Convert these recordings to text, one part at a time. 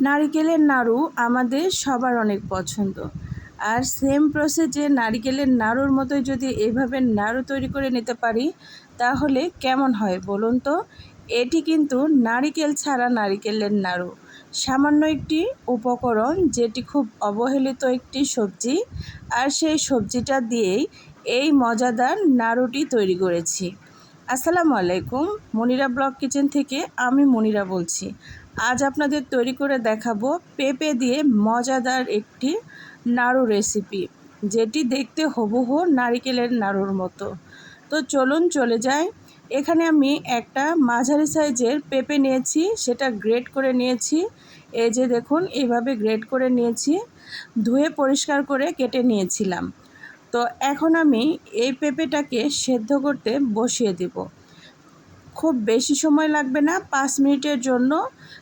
নারিকেলের নাড়ু আমাদের সবার অনেক পছন্দ। আর সেম প্রসেসে নারিকেলের নাড়ুর মতোই যদি এভাবে নাড়ু তৈরি করে নিতে পারি, তাহলে কেমন হয় বলুন তো? এটি কিন্তু নারিকেল ছাড়া নারিকেলের নাড়ু। সামান্য একটি উপকরণ যেটি খুব অবহেলিত একটি সবজি, আর সেই সবজিটা দিয়েই এই মজাদার নাড়ুটি তৈরি করেছি। আসসালামু আলাইকুম, মনিরা ব্লক কিচেন থেকে আমি মনিরা বলছি। আজ আপনাদের তৈরি করে দেখাবো পেঁপে দিয়ে মজাদার একটি নাড়ু রেসিপি যেটি দেখতে হবুহু নারিকেলের নাড়ুর মতো। তো চলুন চলে যাই। এখানে আমি একটা মাঝারি সাইজের পেঁপে নিয়েছি, সেটা গ্রেট করে নিয়েছি। এই যে দেখুন এইভাবে গ্রেট করে নিয়েছি, ধুয়ে পরিষ্কার করে কেটে নিয়েছিলাম। তো এখন আমি এই পেঁপেটাকে সেদ্ধ করতে বসিয়ে দেব। খুব বেশি সময় লাগবে না, পাঁচ মিনিটের জন্য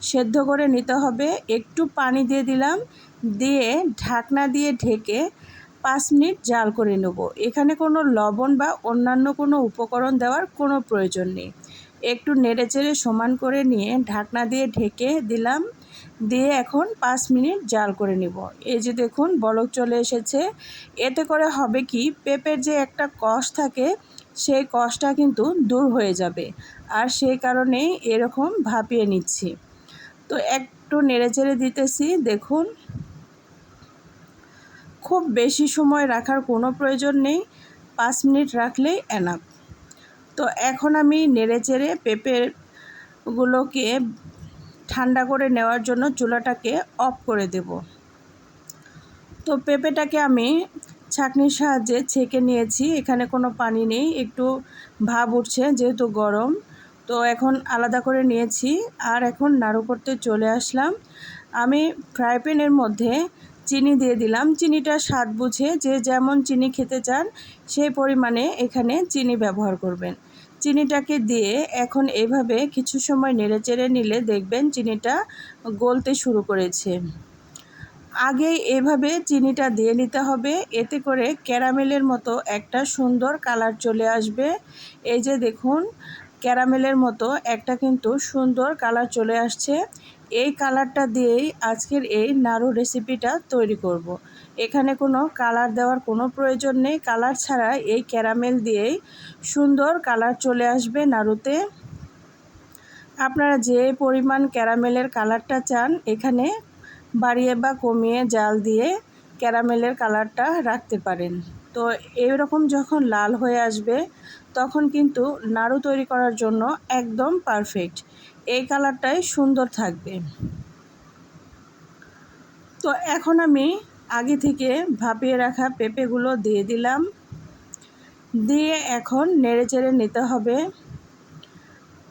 সেদ্ধ করে নিতে হবে। একটু পানি দিয়ে দিলাম, দিয়ে ঢাকনা দিয়ে ঢেকে পাঁচ মিনিট জাল করে নেব। এখানে কোনো লবণ বা অন্যান্য কোনো উপকরণ দেওয়ার কোনো প্রয়োজন নেই। একটু নেড়ে চেড়ে সমান করে নিয়ে ঢাকনা দিয়ে ঢেকে দিলাম। দিয়ে এখন পাঁচ মিনিট জাল করে নিব। এই যে দেখুন, বলক চলে এসেছে। এতে করে হবে কি, পেঁপের যে একটা কষ থাকে, সেই কষটা কিন্তু দূর হয়ে যাবে। আর সেই কারণে এরকম ভাপিয়ে নিচ্ছি। তো একটু নেড়ে চেড়ে দিতেছি, দেখুন। খুব বেশি সময় রাখার কোনো প্রয়োজন নেই। পাঁচ মিনিট রাখলেই এনাফ তো এখন আমি নেড়ে চেড়ে পেঁপেগুলোকে ঠান্ডা করে নেওয়ার জন্য চুলাটাকে অফ করে দেব। তো পেঁপেটাকে আমি ছাঁকনির সাহায্যে ছেঁকে নিয়েছি, এখানে কোনো পানি নেই, একটু ভাব উঠছে যেহেতু গরম। তো এখন আলাদা করে নিয়েছি, আর এখন নাড়ু করতে চলে আসলাম। আমি ফ্রাই প্যানের মধ্যে চিনি দিয়ে দিলাম। চিনিটা স্বাদ বুঝে যে যেমন চিনি খেতে চান, সেই পরিমাণে এখানে চিনি ব্যবহার করবেন। চিনিটাকে দিয়ে এখন এভাবে কিছু সময় নেড়েচেড়ে নিলে দেখবেন চিনিটা গলতে শুরু করেছে। আগে এভাবে চিনিটা দিয়ে নিতে হবে, এতে করে ক্যারামেলের মতো একটা সুন্দর কালার চলে আসবে। এই যে দেখুন, ক্যারামেলের মতো একটা কিন্তু সুন্দর কালার চলে আসছে। এই কালারটা দিয়েই আজকের এই নাড়ু রেসিপিটা তৈরি করব। এখানে কোনো কালার দেওয়ার কোনো প্রয়োজন নেই। কালার ছাড়া এই ক্যারামেল দিয়েই সুন্দর কালার চলে আসবে নাড়ুতে। আপনারা যে পরিমাণ ক্যারামেলের কালারটা চান, এখানে বাড়িয়ে বা কমিয়ে জাল দিয়ে ক্যারামেলের কালারটা রাখতে পারেন। তো এইরকম যখন লাল হয়ে আসবে তখন কিন্তু নাড়ু তৈরি করার জন্য একদম পারফেক্ট এই কালারটাই সুন্দর থাকবে। তো এখন আমি আগে থেকে ভাপিয়ে রাখা পেঁপেগুলো দিয়ে দিলাম। দিয়ে এখন নেড়ে চেড়ে নিতে হবে।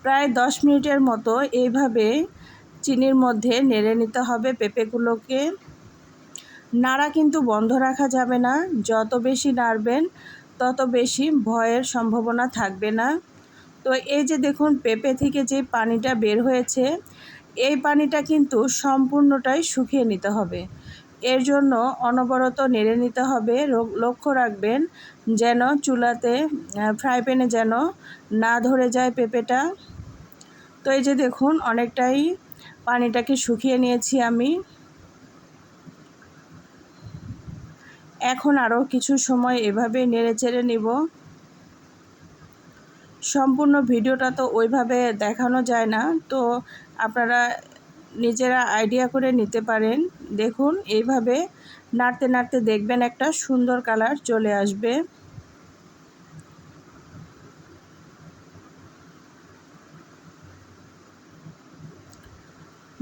প্রায় দশ মিনিটের মতো এইভাবে চিনির মধ্যে নেড়ে নিতে হবে পেঁপেগুলোকে। নাড়া কিন্তু বন্ধ রাখা যাবে না। যত বেশি নাড়বেন তত বেশি ভয়ের সম্ভাবনা থাকবে না। তো এই যে দেখুন, পেঁপে থেকে যে পানিটা বের হয়েছে, এই পানিটা কিন্তু সম্পূর্ণটাই শুকিয়ে নিতে হবে। এর জন্য অনবরত নেড়ে নিতে হবে। লক্ষ্য রাখবেন যেন চুলাতে ফ্রাই প্যানে যেন না ধরে যায় পেঁপেটা। তো এই যে দেখুন, অনেকটাই পানিটাকে শুকিয়ে নিয়েছি আমি। এখন আরও কিছু সময় এভাবে নেড়ে চেড়ে নিব। সম্পূর্ণ ভিডিওটা তো ওইভাবে দেখানো যায় না, তো আপনারা নিজেরা আইডিয়া করে নিতে পারেন। দেখুন, এইভাবে নাড়তে নাড়তে দেখবেন একটা সুন্দর কালার চলে আসবে।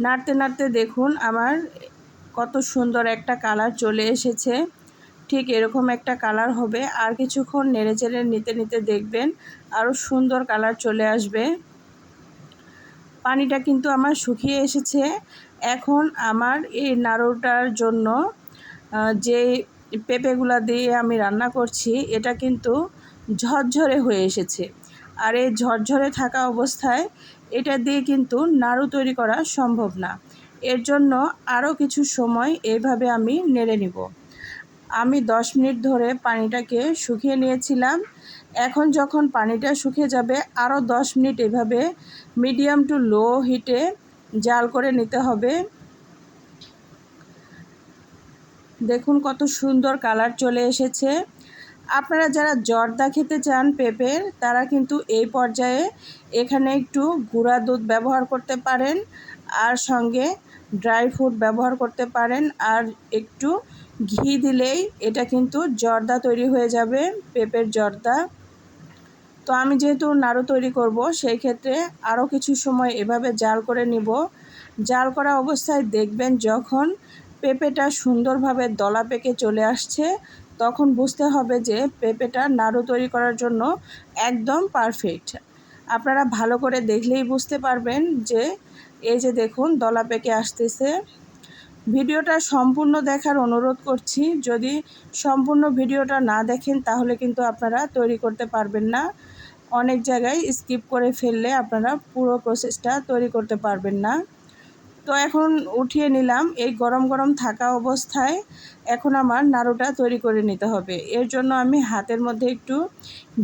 নাড়তে নাড়তে দেখুন, আমার কত সুন্দর একটা কালার চলে এসেছে। ঠিক এরকম একটা কালার হবে। আর কিছুক্ষণ নেড়ে চেড়ে নিতে নিতে দেখবেন আরও সুন্দর কালার চলে আসবে। পানিটা কিন্তু আমার শুকিয়ে এসেছে। এখন আমার এই নাড়ুটার জন্য যে পেঁপেগুলা দিয়ে আমি রান্না করছি, এটা কিন্তু ঝরঝরে হয়ে এসেছে। আর এই ঝরঝরে থাকা অবস্থায় এটা দিয়ে কিন্তু নাড়ু তৈরি করা সম্ভব না। এর জন্য আরও কিছু সময় এইভাবে আমি নেড়ে নিব। আমি দশ মিনিট ধরে পানিটাকে শুকিয়ে নিয়েছিলাম। এখন যখন পানিটা শুকিয়ে যাবে আরও দশ মিনিট এভাবে মিডিয়াম টু লো হিটে জাল করে নিতে হবে। দেখুন কত সুন্দর কালার চলে এসেছে। আপনারা যারা জর্দা খেতে চান পেঁপের, তারা কিন্তু এই পর্যায়ে এখানে একটু গুঁড়া দুধ ব্যবহার করতে পারেন, আর সঙ্গে ড্রাই ফ্রুট ব্যবহার করতে পারেন, আর একটু ঘি দিলেই এটা কিন্তু জর্দা তৈরি হয়ে যাবে, পেঁপের জর্দা। তো আমি যেহেতু নাড়ু তৈরি করব, সেই ক্ষেত্রে আরও কিছু সময় এভাবে জাল করে নিব। জাল করা অবস্থায় দেখবেন যখন পেঁপেটা সুন্দরভাবে দলা পেকে চলে আসছে, তখন বুঝতে হবে যে পেঁপেটা নাড়ু তৈরি করার জন্য একদম পারফেক্ট। আপনারা ভালো করে দেখলেই বুঝতে পারবেন যে এই যে দেখুন দলা পেকে আসতেছে। ভিডিওটা সম্পূর্ণ দেখার অনুরোধ করছি। যদি সম্পূর্ণ ভিডিওটা না দেখেন, তাহলে কিন্তু আপনারা তৈরি করতে পারবেন না। অনেক জায়গায় স্কিপ করে ফেললে আপনারা পুরো প্রসেসটা তৈরি করতে পারবেন না। তো এখন উঠিয়ে নিলাম এই গরম গরম থাকা অবস্থায়। এখন আমার নাড়ুটা তৈরি করে নিতে হবে। এর জন্য আমি হাতের মধ্যে একটু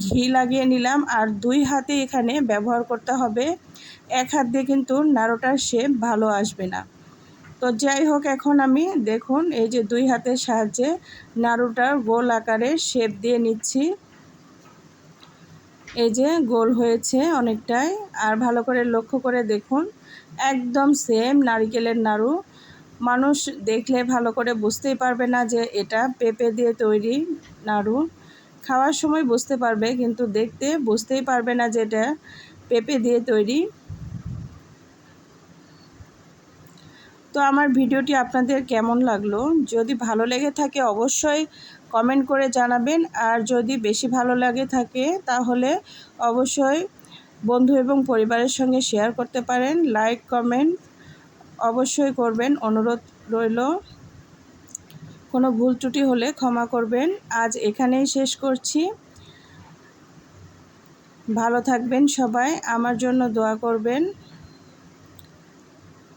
ঘি লাগিয়ে নিলাম আর দুই হাতে এখানে ব্যবহার করতে হবে। এক হাত দিয়ে কিন্তু নাড়ুটার শেপ ভালো আসবে না। তো যাই হোক, এখন আমি দেখুন, এই যে দুই হাতের সাহায্যে নাড়ুটার গোল আকারে শেপ দিয়ে নিচ্ছি। এই যে গোল হয়েছে অনেকটাই, আর ভালো করে লক্ষ্য করে দেখুন, একদম সেম নারিকেলের নাড়ু। মানুষ দেখলে ভালো করে বুঝতেই পারবে না যে এটা পেঁপে দিয়ে তৈরি নাড়ু। খাওয়ার সময় বুঝতে পারবে, কিন্তু দেখতে বুঝতেই পারবে না যে এটা পেঁপে দিয়ে তৈরি। তো আমার ভিডিওটি আপনাদের কেমন লাগল? যদি ভালো লেগে থাকে অবশ্যই কমেন্ট করে জানাবেন। আর যদি বেশি ভালো লাগে থাকে তাহলে অবশ্যই বন্ধু এবং পরিবারের সঙ্গে শেয়ার করতে পারেন। লাইক কমেন্ট অবশ্যই করবেন। অনুরোধ রইল, কোনো ভুল ত্রুটি হলে ক্ষমা করবেন। আজ এখানেই শেষ করছি। ভালো থাকবেন সবাই। আমার জন্য দোয়া করবেন।